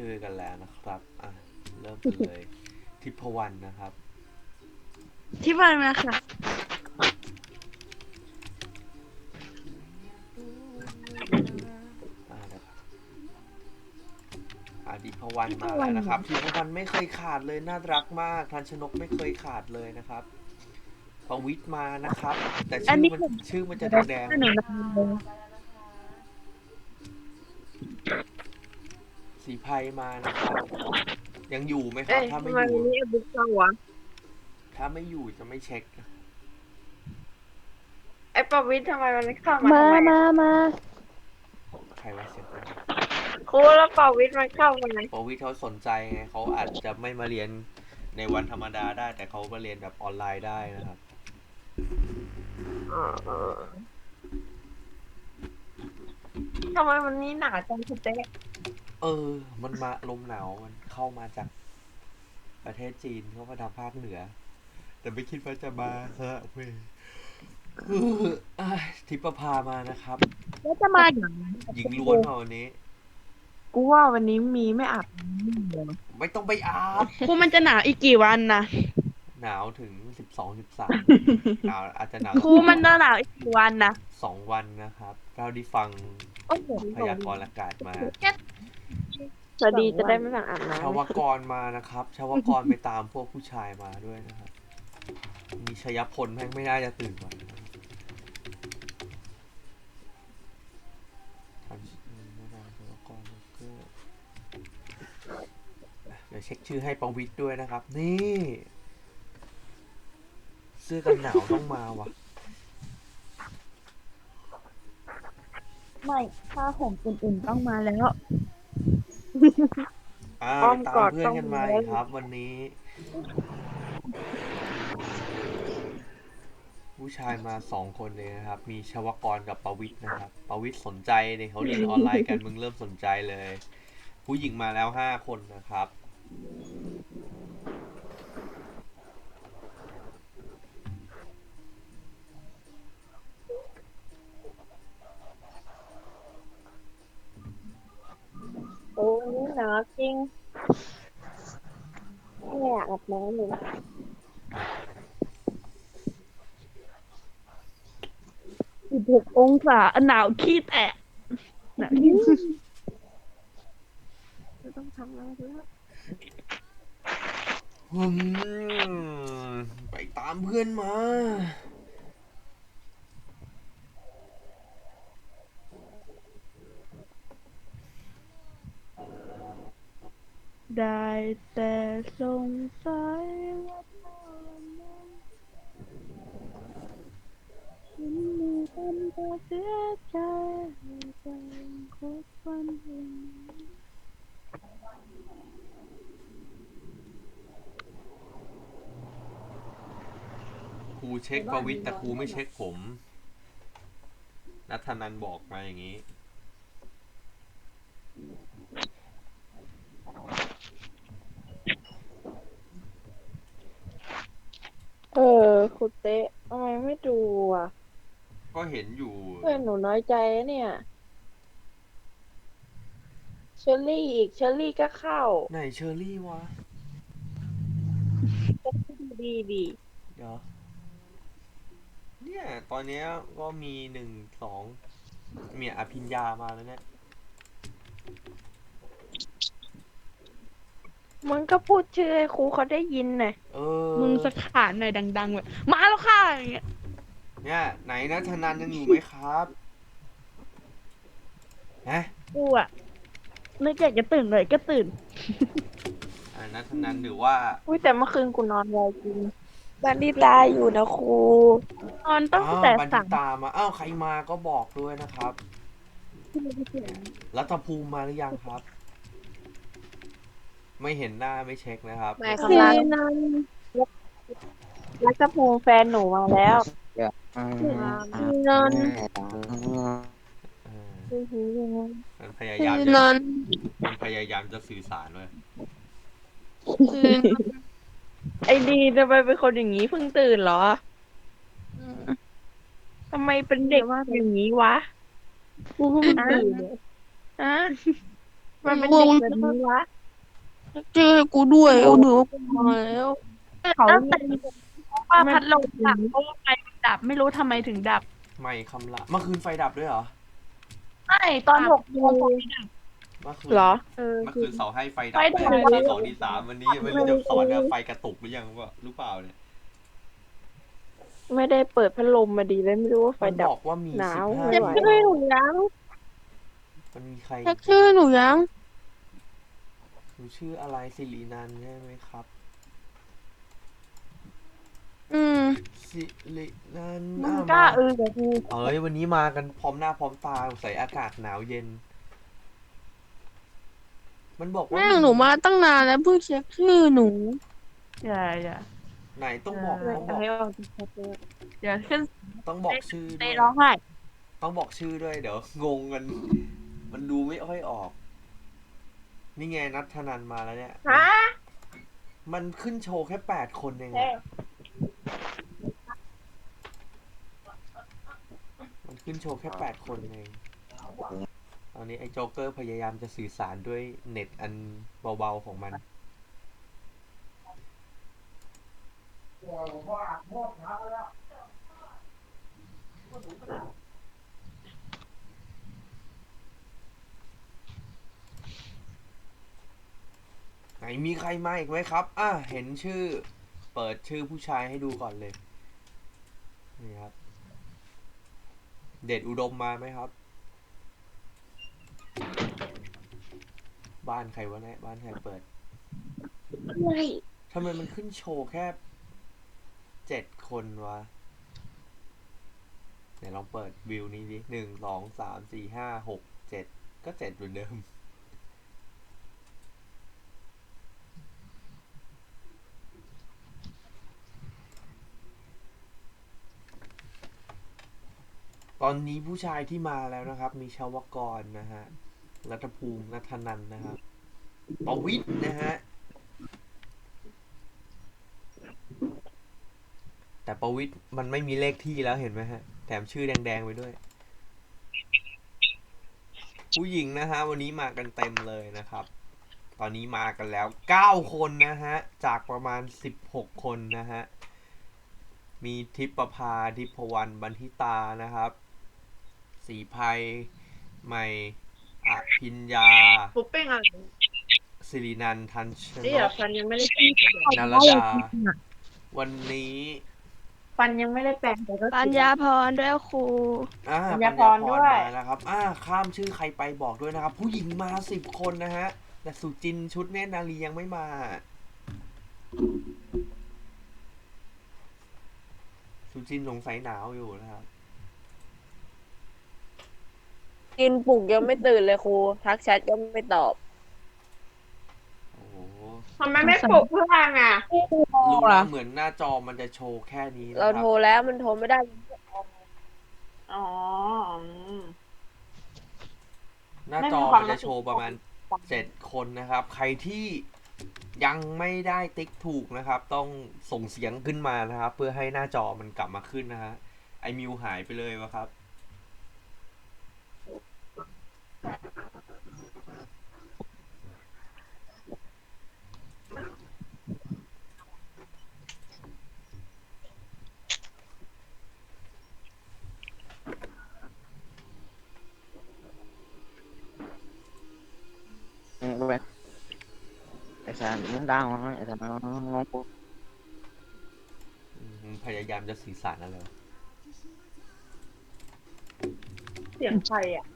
ชื่อกันแล้วนะครับอะเริ่มกันเลย ทิพวรรณนะครับ ที่บ้านมาค่ะ อ่านะครับอ่าดิพวรรณมาแล้วนะครับทิพวรรณไม่เคยขาดเลยน่ารักมากทันชนกไม่เคยขาดเลยนะครับประวิทย์มานะครับ แต่อัชื่นอนี้มันผม ชื่อมันจะแดงถ้าหนูนำเลย สีไพรมานะครับยังอยู่ไหมครัเอ้บยถ้าทำไม่ไมอยู่วันนี้บุ๊กเราวะถ้าไม่อยู่จะไม่เช็คนะไอ้ประวิทย์ทำไมมันเข้ามามาทำไมมาอะมาใครว่าเช็คนะครูแล้วประวิทย์มันเข้ามาไหนประวิทย์เขาสนใจไงเขาอาจจะไม่มาเรียนในวันธรรมดาได้ แต่เขามาเรียนแบบออนไลน์ได้นะครับ ทำไมวันนี้หนาวจังคุณเจ๊เออ มันมาลมหนาวมันเข้ามาจากประเทศจีนเข้ามาทางภาคเหนือ แต่ไม่คิดว่าจะมาฮะเว้ยเอออะทิปภามานะครับ แล้วจะมาอย่างไรหญิงล้วนมาวันนี้ กูว่าวันนี้มีไม่อาบน้ำเลยไม่ต้องไปอาบครูมันจะหนาวอีกกี่วันนะหนาวถึงสิบสองสิบสามหนาวอาจจะหนาวครูมันจะหนาวอีกกี่วันนะ สองวันนะครับ เราได้ฟัง โอ้โหพยากรณ์อากาศมา สวัสดีจะได้ไม่ต้องอาบน้ชาวกรมานะครับ ชาวกรไปตามพวกผู้ชายมาด้วยนะครับ มีชยพลแม่งไม่น่าจะตื่นไวันนะครับทันอืมไม่ได้ชาวกรแล้วก็เดี๋ยวเช็คชื่อให้ประวิทย์ด้วยนะครับ นี่ เสื้อกันหนาวต้องมาวะ ไม่ผ้าห่มอื่นๆต้องมาแล้ว อ่าไปตามเพื่อนกันมาอีกครับ วันนี้ ผู้ชายมาสองคนเลยนะครับ มีชวกรกับประวิทย์นะครับประวิทย์สนใจเนี่ยเขาเรียนออนไลน์กัน มึงเริ่มสนใจเลย ผู้หญิงมาแล้วห้าคนนะครับำโอ้วันนี้ หนาวจริงไม่อยากอาบน้ำเลยสิบหกองศาหนาวขี้แตกหนาวขี้ไม่ต้องทำอะไรแล้วอืมไปตามเพื่อนมา ได้แต่สงสัยว่าเท่านั้นฉันมีคนจะเสียใจใจคบวันหนึ่งครูเช็คประวิทย์แต่ครูไม่เช็คผม นัทธนันบอกมาอย่างนี้ เออ คุณเจ๊ทำไมไม่ดูอะก็เห็นอยู่ เพื่อนหนูน้อยใจนะเนี่ยเชอรี่อีกเชอรี่ก็เข้าไหนเชอรี่วะ ดีดีเดี๋ยว เนี่ย ตอนเนี้ยก็มีหนึ่งสองเมียอภิญญามาแล้วเนี่ย มึงก็พูดชื่อให้ครูเขาได้ยินหน่อยเออมึงสขานหน่อยดังๆแบบมาแล้วค่ะอย่างเงี้ยเนี่ยไหนนะธนันยังอยู่ไหมครับฮะกูอะนึกอยากจะตื่นเลยก็ตื่น อ่านัทนันหรือว่า อุ้ยแต่เมื่อคืนกูนอนไวจริงบันดีตาอยู่นะครูนอนตั้งอ้าวแต่บันสาทิมตามา อ้าว ใครมาก็บอกด้วยนะครับ รัฐภูมิมาหรือยังครับ ไม่เห็นหน้าไม่เช็คนะครับ ไม่คำรามรักภูมิแฟนหนูมาแล้วนอนเอออื้อหือมันพยายามนจะอนมันพยายามจะสื่อสารเลยไอ้ดีทำไมเป็นคนอย่างนี้เพิ่งตื่นเหรอทำไมเป็นเด็กอย่างนี้วะกูเพิ่งตื่นฮะมันเป็นเด็กแบบนี้วะ เจอกูด้วยเอาหนูกูมาแล้วเขาตั้งแต่ว่าพัดลมดับเพราะว่าไฟมันดับไม่รู้ทำไมถึงดับไม่คำละเมื่อคืนไฟดับด้วยเหรอใช่ตอนหกโมงไฟดับเมื่อคืนเหรอ เออ เมื่อคืนเสาให้ไฟดับไฟดับไปทีสองทีสามวันนี้ไม่รู้จะสอนว่าไฟกระตุกหรือยังวะหรือเปล่าเนี่ยไม่ได้เปิดพัดลมมาดีเลยไม่รู้ว่าไฟมันดับ บอกว่ามีหนาวสิบห้าไม่จะไหวช่วยหนูยังมันมีใครเช็คชื่อหนูยังห นูชื่ออะไรสิรินันท์ใช่ไหมครับอืมสิรินันท์มึงอะกล้ามาเออเดี๋ยวกูเอ้ยวันนี้มากันพร้อมหน้าพร้อมตาใส่อากาศหนาวเย็น มันบอกว่าแม่งหนูมาตั้งนานแล้วเพิ่งเช็คชื่อหนู อย่าอย่าไหนต้องบอกเออต้องบอกให้ออกจากสเตจอย่าขึ้นต้องบอกชื่อด้เตะวยร้องไห้ต้องบอกชื่อด้วยเดี๋ยวงงกัน มันดูไม่ค่อยออก นี่ไงนัทธนันมาแล้วเนี่ย ฮะมันขึ้นโชว์แค่แปดคนเองเฮ้อะมันขึ้นโชว์แค่แปดคนเองตอนนี้ไอ้โจ๊กเกอร์พยายามจะสื่อสารด้วยเน็ตอันเบาๆของมัน ใครมาอีกไหมครับ อะเห็นชื่อ เปิดชื่อผู้ชายให้ดูก่อนเลย นี่ครับ เดชอุดมมาไหมครับ บ้านใครวะเนี่ย บ้านใครเปิด ไม่ทำไมมันขึ้นโชว์แค่เจ็ดคนวะไหนลองเปิดวิวนี้ดิหนึ่งสองสามสี่ห้าหกเจ็ดก็เจ็ดเหมือนเดิม อนนี้ผู้ชายที่มาแล้วนะครับ มีชาวกรนะฮะรัฐภูมินัทนันนะครับปวิทย์นะฮะ แต่ประวิทย์มันไม่มีเลขที่แล้วเห็นไหมฮะ แถมชื่อแดง ๆ ไปด้วย ผู้หญิงนะฮะ วันนี้มากันเต็มเลยนะครับ ตอนนี้มากันแล้ว9คนนะฮะ จากประมาณ16คนนะฮะ มีทิพประภาทิพวรรณบันทิตานะครับ สีภัยใหม่อภิญญา ปุ๊บเป้งอะไรสิรินันท์ทันชนนี่เหรอกฟันยังไม่ได้แปรงนารดา วันนี้ฟันยังไม่ได้แปรงแต่ก็ปัญญาพรด้วยครูอ่าปัปัญญญาญาพพรรด้วยมานะครับ อ่า ข้ามชื่อใครไปบอกด้วยนะครับ ผู้หญิงมาสิบคนนะฮะ แต่สุจินต์ชุดเนตรนารียังไม่มา สุจินต์สงสัยหนาวอยู่นะครับ กินปลุกยังไม่ตื่นเลยครู ทักแชทก็ไม่ตอบโอ้โหทำไมไม่ปลุกเพื่อนอะ รู้แล้วเหมือนหน้าจอมันจะโชว์แค่นี้นะเราครัโทรบแล้วมันโทรไม่ได้อ๋ออืม หน้าจอมันจะโชว์ประมาณเจ็ดคนนะครับ ใครที่ยังไม่ได้ติ๊กถูกนะครับ ต้องส่งเสียงขึ้นมานะครับ เพื่อให้หน้าจอมันกลับมาขึ้นนะฮะไอมิวหายไปเลยวะครับ Esa no da, no, esa no, no, no, no. อืมพยายามจะสื่อสารอะไรวะเสียงใครอะ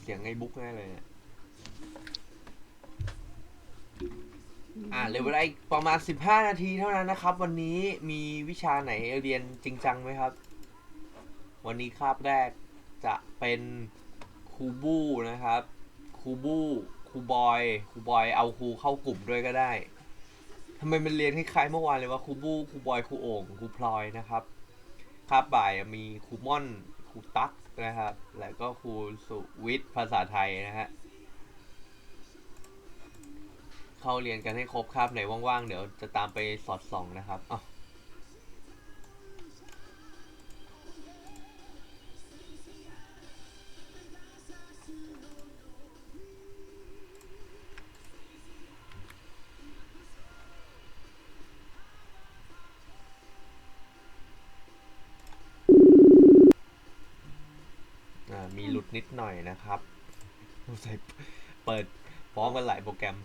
เสียงไอ้บุ๊กแน่เลยเนี่ยอ่าเหลือเวลาอีกประมาณสิบห้านาทีเท่านั้นนะครับ วันนี้มีวิชาไหนเรียนจริงจังไหมครับ วันนี้คาบแรกจะเป็นครูบูนะครับครูบูค รูบอยครูบอยเอาครูเข้ากลุ่มด้วยก็ได้ทำไมมันเรียนคล้ายๆเมื่อวานเลยว่าครูบูครูบอยครูโอ่งครูพลอยนะครับคาบบ่ายมีครูม่อนครูตั๊กนะครับ แล้วก็ครูสุวิทย์ภาษาไทยนะฮะเข้าเรียนกันให้ครบคาบไหนว่างๆ เดี๋ยวจะตามไปสอดส่องนะครับอ้า หน่อยนะครับใส่เปิดพร้อมกันหลายโปรแกรม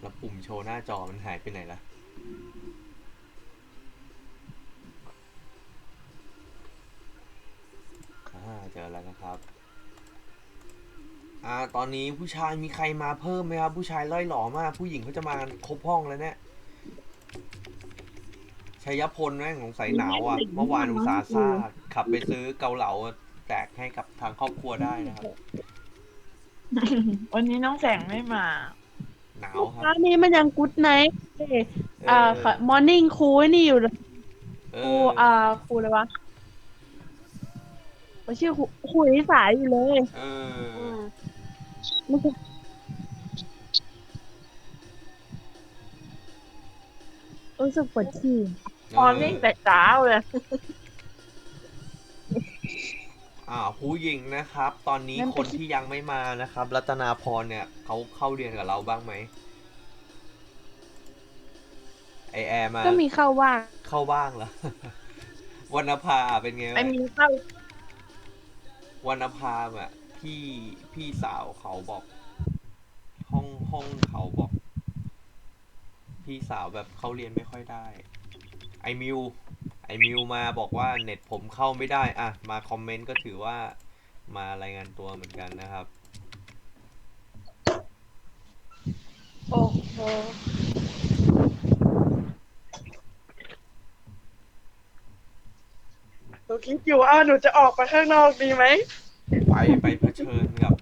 แล้วปุ่มโชว์หน้าจอมันหายไปไหนล่ะ อ่าเจอแล้วนะครับ อ่าตอนนี้ผู้ชายมีใครมาเพิ่มไหมครับ ผู้ชายล่อยหล่อมาก ผู้หญิงเขาจะมากันครบห้องแล้วเนี่ยชัยพลแม่งสงสัยหนาวอะ เมื่อวานอุตสาห์ซ่าขับไปซื้อเกาเหลาแจกให้กับทางครอบครัวได้นะครับ วันนี้น้องแสงไม่มา หนาวคร้ารับนนี้มันยังกู๊ดไนท์เออ่าอมอร์นิ่งครูนี่อยู่เลยเอครูออ่าครูอะไรวะมันชื่อครูครูนิสายอยู่เลย เออ ไม่ใช่รู้สึกปวดฉี่ตอนนี้แต่เช้าเลย อ่าผู้หญิงนะครับ ตอนนี้คนที่ยังไม่มานะครับ รัตนาพรเนี่ยเขาเข้าเรียนกับเราบ้างไหมไอแอร์มาก็มีเข้าว่างเข้าบ้างเหรอ วรรณภาเป็นไงไม่บ้างมีเข้าวรรณภาอะ พี่พี่สาวเขาบอก ห้องห้องเขาบอก พี่สาวแบบเขาเรียนไม่ค่อยได้ ไอมิวไอมิวมาบอกว่าเน็ตผมเข้าไม่ได้อะมาคอมเมนต์ก็ถือว่ามารายงานตัวเหมือนกันนะครับ โอ้โหหนูคิดอยู่ว่าหนูจะออกไปข้างนอกดีไหม ไปไปเผชิญกับ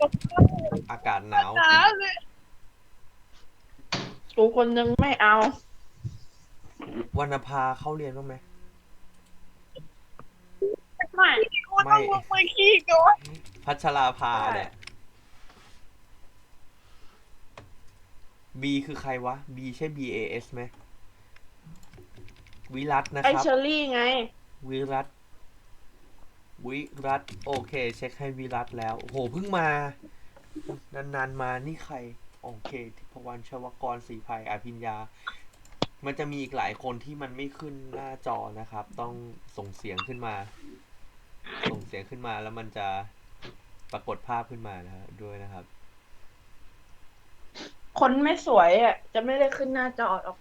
อากาศหนาวหนาวเลยกูคนนึงไม่เอา วรรณภาเข้าเรียนบ้างไหม ไม่กูต้องลงไปขี้ก่อนพัชราภาเนี่ย B คือใครวะ B ใช่ B A S ไหมวิรัตนะไอครับ เชอรี่ไง วิรัต วิรัตโอเค เช็คให้วิรัตแล้วโอ้โหเพิ่งมา นานๆมานี่ใคร โอเคทิพวรรณชวกรศรีภัยอภิญญา มันจะมีอีกหลายคนที่มันไม่ขึ้นหน้าจอนะครับ ต้องส่งเสียงขึ้นมา ส่งเสียงขึ้นมาแล้วมันจะปรากฏภาพขึ้นมานะฮะด้วยนะครับ คนไม่สวยอะ จะไม่ได้ขึ้นหน้าจอหรอก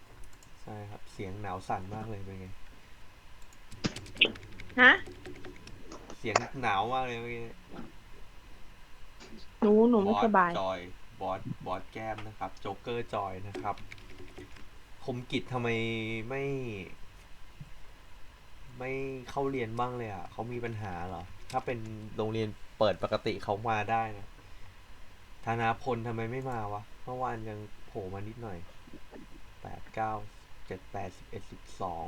ใช่ครับ เสียงหนาวสั่นมากเลยเป็นไง ฮะ เสียงหนาวมากเลยเมื่อกี้หนูหนูบไม่อสสบายจอยบอสบอสแก้มนะครับ โจ๊กเกอร์จอยนะครับ คมกิจทำไมไม่ ไม่เข้าเรียนบ้างเลยอะเขามีปัญหาเหรอ ถ้าเป็นโรงเรียนเปิดปกติเขามาได้นะธนาพลทำไมไม่มาวะ เมื่อวานยังโผล่มานิดหน่อยแปดเก้าเจ็ดแปดสิบเอ็ดสิบสอง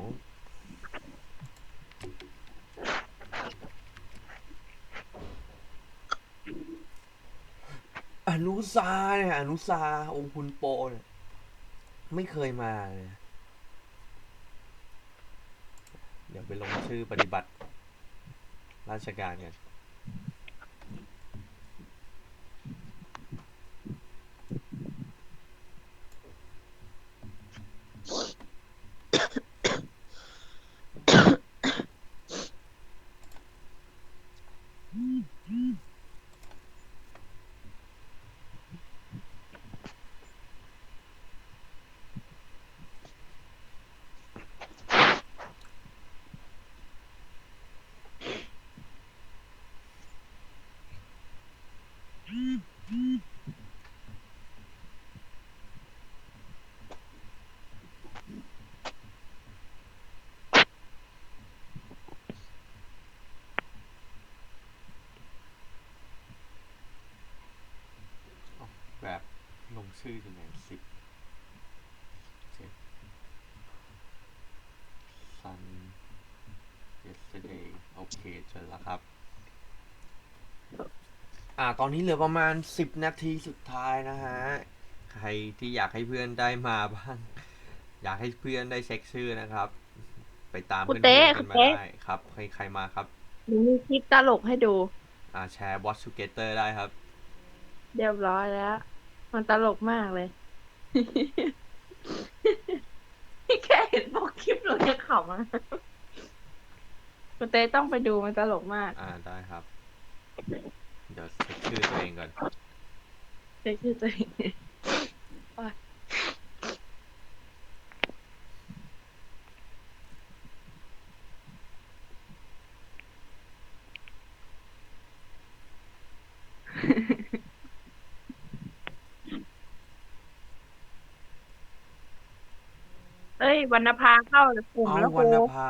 อนุซาเนี่ยอนุซาองค์คุณโปเนี่ยไม่เคยมาเลยเดี๋ยวไปลงชื่อปฏิบัติ ราชการกัน แบบลงชื่อยังไงสิบเจ็ด sun yesterday โอ เคเจอแล้วครับ อ่า ตอนนี้เหลือประมาณสิบนาทีสุดท้ายนะฮะ ใครที่อยากให้เพื่อนได้มาบ้าง อยากให้เพื่อนได้เช็คชื่อนะครับ ไปตามคุเพื่ณอนเต้ๆกันมาคุณเต้ ได้ครับ ใครใครมาครับ หนูมีคลิปตลกให้ดู อ่าแชร์ Watch Together ได้ครับ เรียบร้อยแล้ว มันตลกมากเลย แค่เห็นบอกคลิปเราจะขำอะ คุณเต้ต้องไปดูมันตลกมากอ่าได้ครับ เดี๋ยวเช็คชื่อตัวเองก่อน เช็คชื่อตัวเองเอ้ยวรรณภาเข้ากลุ่มเอาแล้ววรรณโูภา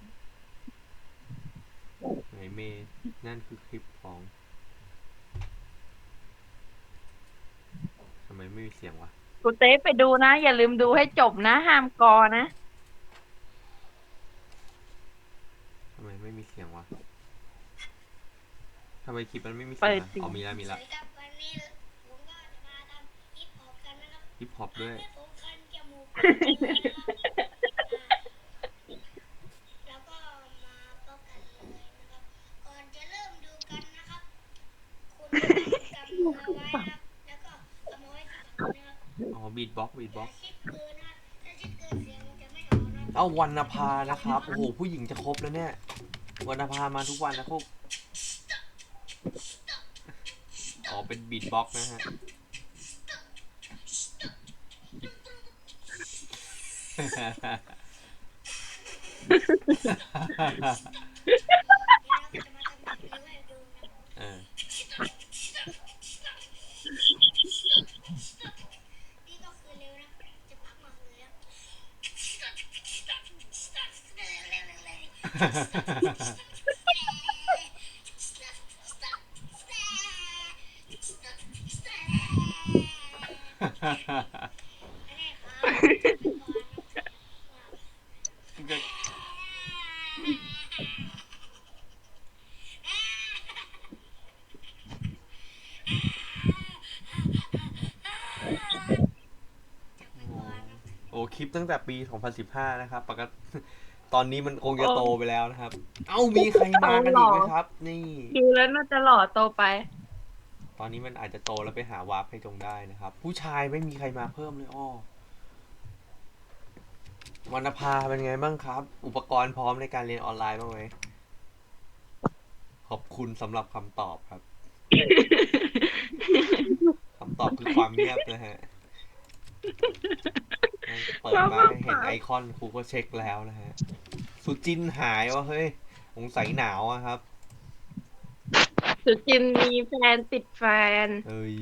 ไหน เมย์นั่นคือคลิปของทำไมไม่มีเสียงวะคุณเต้ไปดูนะ อย่าลืมดูให้จบนะห้ามกอนะทำไมไม่มีเสียงวะทำไมคลิปมันไม่มีเปิเสียงดอะสิอ๋อมีแล้วมีแล้วสวัสดีครับวันนี้ผมก็จะมาทำฮิปฮอปกันนะครับฮิปฮอปด้วย อ๋อบีดบ็อกบีดบ็อกเอาวันนภานะครับ โอ้โห ผู้หญิงจะครบแล้วเนี่ย วันนภามาทุกวันนะพวกอ๋อ เป็นบีดบ็อกนะฮะ โอ้คลิปตั้งแต่ปี 2015 นะครับ ปกติ ตอนนี้มันคงจะโตไปแล้วนะครับ เอ้ามีใครมากันอีกไหมครับ นี่ดูแล้วน่าจะหล่อโตไป ตอนนี้มันอาจจะโตแล้วไปหาวาร์ปให้จงได้นะครับ ผู้ชายไม่มีใครมาเพิ่มเลยอ้อวรรณภาเป็นไงบ้างครับ อุปกรณ์พร้อมในการเรียนออนไลน์บ้างไหมขอบคุณสำหรับคำตอบครับคำตอบคือความเงียบนะฮะ เปิดมาเห็นไอคอนครูก็เช็คแล้วนะฮะ สุจินหายวะเฮ้ยสงสัยหนาวอะครับ สุจินมีแฟนติดแฟน เอ้ย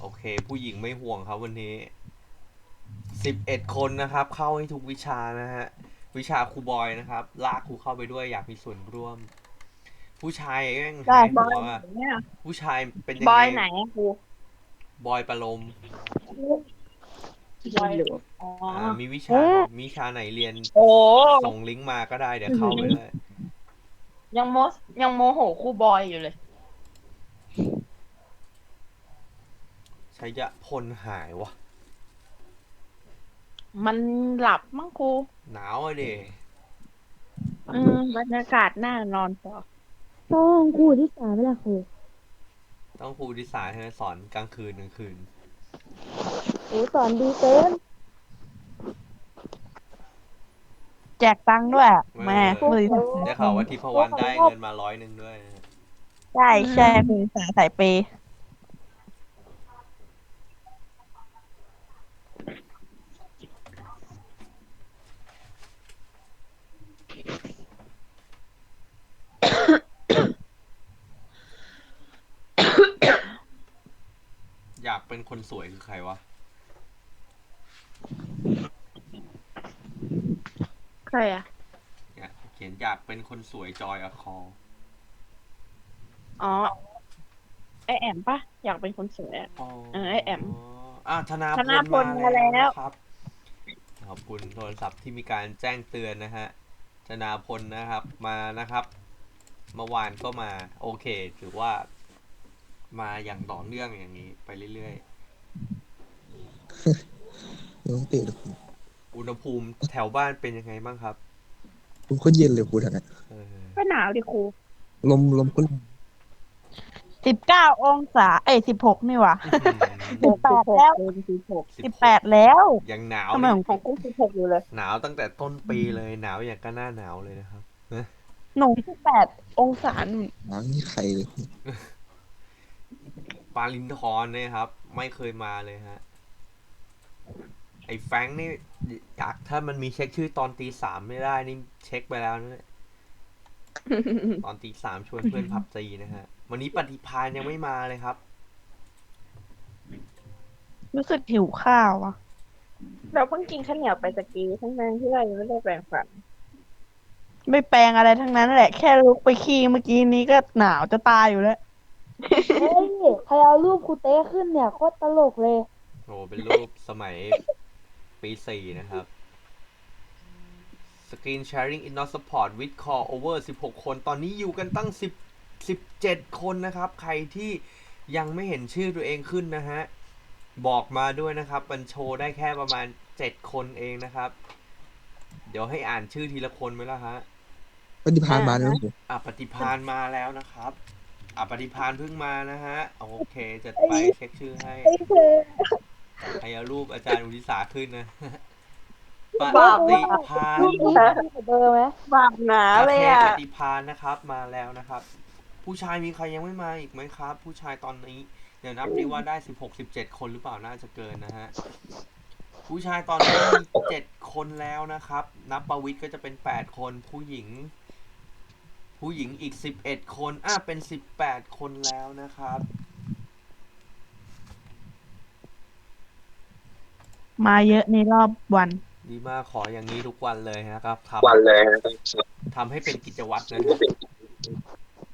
โอเค ผู้หญิงไม่ห่วงครับวันนี้สิบเอ็ดคนนะครับ เข้าให้ทุกวิชานะฮะ วิชาครูบอยนะครับ ลากครูเข้าไปด้วยอยากมีส่วนร่วม ผู้ชายแม่งหายบหัอยวอะเนี่ยผู้ชายเป็นยังบไงอยไหนอะครูบอยประโลมบอยอ๋ออ่ามีวิชาวิชาไหนเรียนโอ้ส่งลิงก์มาก็ได้เดี๋ยวเข้าไปเลยยังโมสยังโมโหครูบอยอยู่เลย ชัยพลหายวะมันหลับมั้งครูหนาวอะเดอืมบรรยากาศน่านอนพอ ต้องครูที่สามเวลาครูต้องครูดีไซน์ให้สอนกลางคืนกลางคืนครูสอนดีเกินแจกตังค์ด้วยอะเออแม่ มือได้ข่าวว่าทิพวรรณได้เงินมาร้อยหนึ่งด้วยนะฮะใช่ใช่มือสาสายเปย์ เป็นคนสวยคือใครวะ ใครอะเนี่ยเขียนอยากเป็นคนสวยจอยอะคออ๋อ ไอแอมปะอยากเป็นคนสวยอะ เออไอ้แอมอะธนาธนาพพลลมาแล้วนะครับ ขอบคุณโทรศัพท์ที่มีการแจ้งเตือนนะฮะธนาพลนะครับมานะครับเมื่อวานก็มา โอเค ถือว่า มาอย่างต่อเนื่องอย่างนี้ ไปเรื่อยน้ องติดอุณหภูมิแถวบ้านเป็นยังไงบ้างครับผมก็เย็นเลยครูท่านนะเออก็หนาวดิครูลมลมก็ลมสิบเก้าองศา เอ้ยสิบหกนี่หว่าอื้อหือสิบแปดแล้ว สิบหกสิบแปดแล้วยังหนาวทำไมนี่ของของกูสิบหกอยู่เลย หนาวตั้งแต่ต้นปีเลยหนาวอย่างก็หน้าหนาวเลยนะครับ หนูสิบแปดองศาหนู หนาวนี่ใครเลยครู ปาลินทอนเนี่ยครับ ไม่เคยมาเลยฮะ ไอ้แฟรงค์นี่อยากถ้ามันมีเช็คชื่อตอนตีสามไม่ได้นี่เช็คไปแล้วนะเนี่ยตอนตีสามชวนเพื่อนพับจีนะฮะ วันนี้ปฏิพานยังไม่มาเลยครับรู้สึกหิวข้าวอะเราเพิ่งกินข้าวเหนียวไปตะกี้ทั้งนั้นที่เรายังไม่ได้แปรงฟัน ไม่แปลงอะไรทั้งนั้นแหละ แค่ลุกไปขี้เมื่อกี้นี้ก็หนาวจะตายอยู่แล้ว เฮ้ยใครเอารูปครูเต้ขึ้นเนี่ยโคตรตลกเลย โอ้เป็นรูปสมัยปีสี่นะครับ Screen Sharing in not support with call over 16 คน ตอนนี้อยู่กันตั้ง 10 17 คนนะครับ ใครที่ยังไม่เห็นชื่อตัวเองขึ้นนะฮะ บอกมาด้วยนะครับ มันโชว์ได้แค่ประมาณ 7 คนเองนะครับ เดี๋ยวให้อ่านชื่อทีละคนไหมล่ะฮะ ปฏิพานมาแล้วครูอะปฏิพานมาแล้วนะครับ อะปฏิพานเพิ่งมานะฮะ โอเคจะไปเช็คชื่อให้ให้เอารูปอาจารย์อุทิสาขึ้นนะปบาปฏิพานรูปนี้มีเบอร์ไหมบาปหนาโอเลยเคอะ ปฏิพานนะครับมาแล้วนะครับ ผู้ชายมีใครยังไม่มาอีกไหมครับ ผู้ชายตอนนี้ เดี๋ยวนับดีว่าได้สิบหกสิบเจ็ดคนหรือเปล่าน่าจะเกินนะฮะผู้ชายตอนนี้มีเจ็ดคนแล้วนะครับ นับประวิทย์ก็จะเป็นแปดคนผู้หญิง ผู้หญิงอีกสิบเอ็ดคน อะ เป็นสิบแปดคนแล้วนะครับ มาเยอะในรอบวัน ดีมากขออย่างนี้ทุกวันเลยนะครับทวันเลยำทำให้เป็นกิจวัตรนะฮะ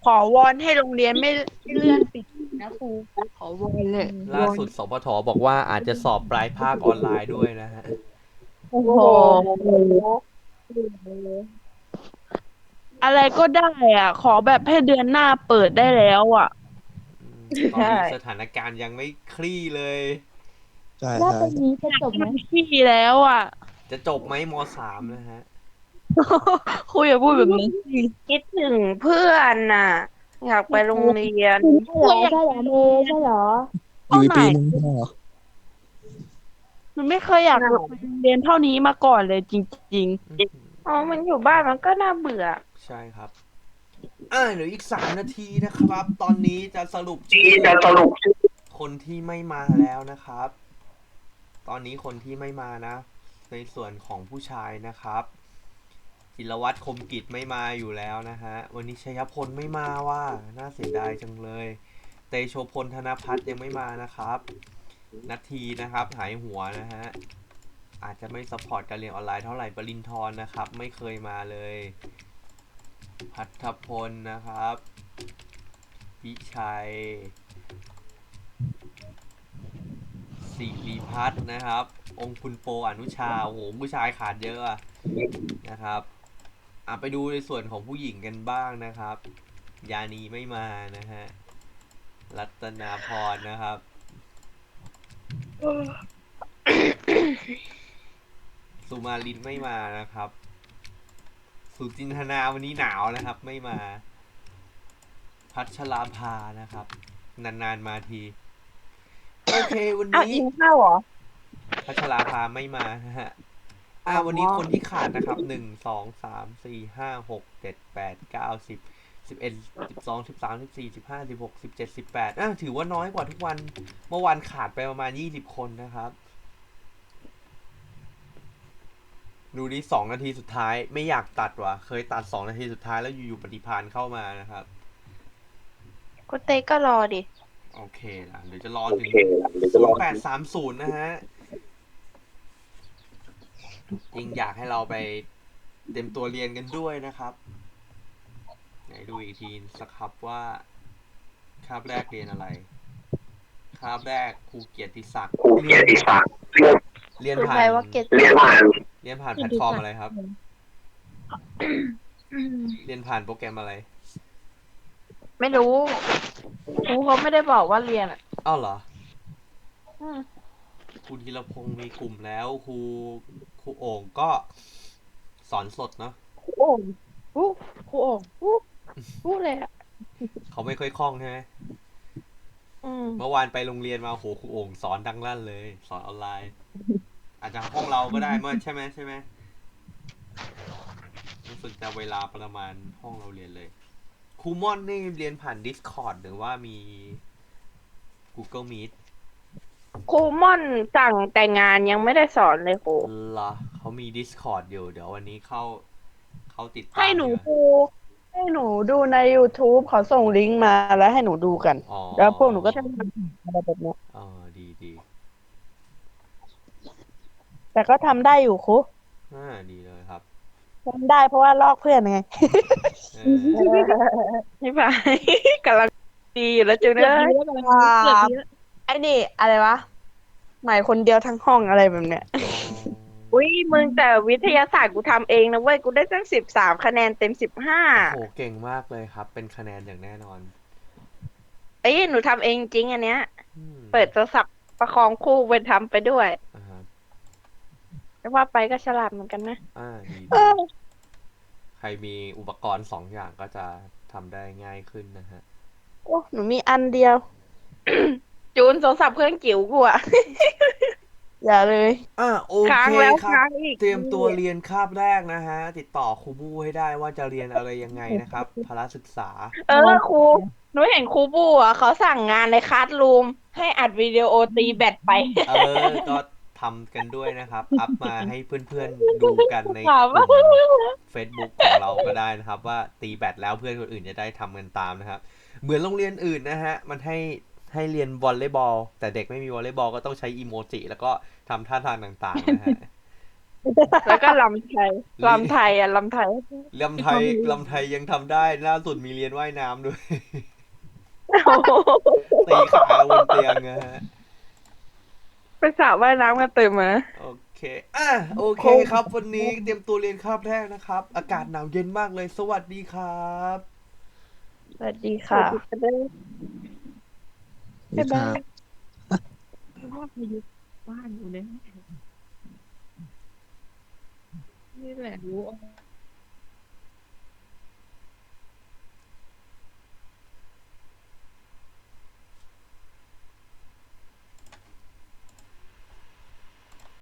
ขอวอนให้โรงเรียนไม่เลื่อนปิดนะครู ขอวอนเลยล่าสุดสปทบอกว่าอาจจะสอบปลายภาคออนไลน์ด้วยนะฮะ โอ้โห อะไรก็ได้อะ ขอแบบให้เดือนหน้าเปิดได้แล้วอะอืมตอนนี้สถานการณ์ยังไม่คลี่เลย ใช่แล้วใช่ตรงนี้จะจบไหมมันขี้แล้วอะ จะจบไหมมสามนะฮะ คุยอย่าพูดแบบนี้สิคิดถึงเพื่อนน่ะ อยากไปโรงเรียน ใช่เหรอใช่เหรอเมย์ใช่เหรออยู่อีกปีนึงไม่ได้เหรอมันไม่เคยอยากไปโรงเรียนเท่านี้มาก่อนเลยจริงอ๋อ มันอยู่บ้านมันก็น่าเบื่อ ใช่ครับ อ่าเหลืออีกสามนาทีนะครับ ตอนนี้จะสรุปชื่อจะสรุปคนที่ไม่มาแล้วนะครับ ตอนนี้คนที่ไม่มานะ ในส่วนของผู้ชายนะครับจิรวัตรคมกิจไม่มาอยู่แล้วนะฮะ วันนี้ชัยพลไม่มาว่า น่าเสียดายจังเลย เตโชพลธนพัฒน์ยังไม่มานะครับนาทีนะครับ หายหัวนะฮะ อาจจะไม่สปอร์ตการเรียนออนไลน์เท่าไหร่ปรินทรนะครับ ไม่เคยมาเลย พัทพลนะครับ วิชัยสิริพัฒน์นะครับ องค์คุณโปอนุชา โอ้โห ผู้ชายขาดเยอะอะนะครับอะไปดูในส่วนของผู้หญิงกันบ้างนะครับ ยานีไม่มานะฮะ รัตนาพรนะครับ สุมาลินไม่มานะครับ สุจินทนาวันนี้หนาวนะครับ ไม่มา พัชราภานะครับ นานๆมาที โอเควันอ้าวนี้ อิงข้าวเหรอ พัชราภาไม่มานะฮะ อ่า วันนี้คนที่ขาดนะครับหนึ่งสองสามสี่ห้าหกเจ็ดแปดเก้าสิบสิบเอ็ดสิบสองสิบสามสิบสี่สิบห้าสิบหกสิบเจ็ดสิบแปดอ่าถือว่าน้อยกว่าทุกวัน เมื่อวานขาดไปประมาณยี่สิบคนนะครับ ดูนี่สองนาทีสุดท้ายไม่อยากตัดว่ะ เคยตัดสองนาทีสุดท้ายแล้วอยู่ๆปฏิพานเข้ามานะครับ คุณเต้ก็รอดิ โอเคนะเดี๋ยวจะรอถึงเดี๋ยวจะศูลนองย์แปดสามศูนย์นะฮะจริงอยากให้เราไปเต็มตัวเรียนกันด้วยนะครับ ไหนดูอีกทีสักครับว่า คาบแรกเรียนอะไร คาบแรกครูเกียรติศักดิ์ครูเกียรติศักดิ์เรียนคือผ่าใครนว่าเกตเรียนผ่านเรียนผ่านแพลตฟอร์มอะไรครับ เรียนผ่านโปรแกรมอะไร ไม่รู้ครูเขาไม่ได้บอกว่าเรียนอะอ้าวเหรออืมครูธีรพงศ์มีกลุ่มแล้วครูครูโอ่งก็สอนสดเนาะครูโอ่งอู้ครูโอ่งอู้อู้เลยอะเขาไม่ค่อยคล่องใช่ไหมอืมเมื่อวานไปโรงเรียนมาโหครูโอ่งสอนดังลั่นเลย สอนออนไลน์ อาจจะห้องเราก็ได้เมื่อใช่ไหมใช่ไหมรู้สึกจะเวลาประมาณห้องเราเรียนเลยครูม่อนนี่เรียนผ่าน Discord หรือว่ามี Google Meet ครูม่อนสั่งแต่งานยังไม่ได้สอนเลยครูเหรอเขามี Discord อยู่ เดี๋ยววันนี้เข้า เข้าติดตามให้หนูเยดูให้หนูดูใน YouTube เขาส่งลิงก์มาแล้วให้หนูดูกัน อ๋อแล้วพวกหนูก็จะทำอะไรแบบเนี้ยอ๋อดีดี แต่ก็ทำได้อยู่ครูอ่าดีเลยครับทำได้เพราะว่าลอกเพื่อนไง เออนี่ไปกำลังดีอยู่แล้วจูเนอร์ไอ้นี่ อะไรวะใหม่คนเดียวทั้งห้องอะไรแบบเนี้ย อุ้ยมึงแต่วิทยาศาสตร์กูทำเองนะเว้ย กูได้ตั้งสิบสามคะแนนเต็มสิบห้าโอ้โหเก่งมากเลยครับ เป็นคะแนนอย่างแน่นอนเอ้ยหนูทำเองจริงอันเนี้ย อืมเปิดโทรศัพท์ประคองคู่ไปทำไปด้วย อ่าฮะ แต่ว่าไปก็ฉลาดเหมือนกันนะ อ่าดีเอดีอ ใครมีอุปกรณ์สองอย่างก็จะทำได้ง่ายขึ้นนะฮะ โอ้ หนูมีอันเดียว จูนโทรศัพท์เครื่องจิ๋วกูอะ อย่าเลย อ่าโอค้างเคแล้วครัค้าบงอีก เตรียมตัวเรียนคาบแรกนะฮะ ติดต่อครูบูให้ได้ว่าจะเรียนอะไรยังไงนะครับพละศึกษา เออครูหนูเห็นครูบูอะเขาสั่งงานในคลาสรูม ให้อัดวิดีโอตีแบตไป เออก็ ทำกันด้วยนะครับ อัพมาให้เพื่อนๆดูกันในถามกลุ่ว่าม Facebook ของเราก็ได้นะครับ ว่าตีแบตแล้วเพื่อนคนอื่นจะได้ทำกันตามนะครับ เหมือนโรงเรียนอื่นนะฮะ มันให้ให้เรียนวอลเลย์บอล แต่เด็กไม่มีวอลเลย์บอลก็ต้องใช้อีโมจิ แล้วก็ทำท่าทางต่างๆนะฮะแล้วก็ลำไทยลำไทยอะลำไทยลำไทยลำไทยยังทำได้ล่าสุดมีเรียนว่ายน้ำด้วยตีขาบนเตียงนะฮะ ไปสระว่ายน้ำกันตื่นมาโอเค อะ โอเคครับ วันนี้เตรียมตัวเรียนคาบแรกนะครับ อากาศหนาวเย็นมากเลย สวัสดีครับ สวัสดีค่ะนี่ครับว่าพายุบ้านอยู่เลยนี่แหละรู้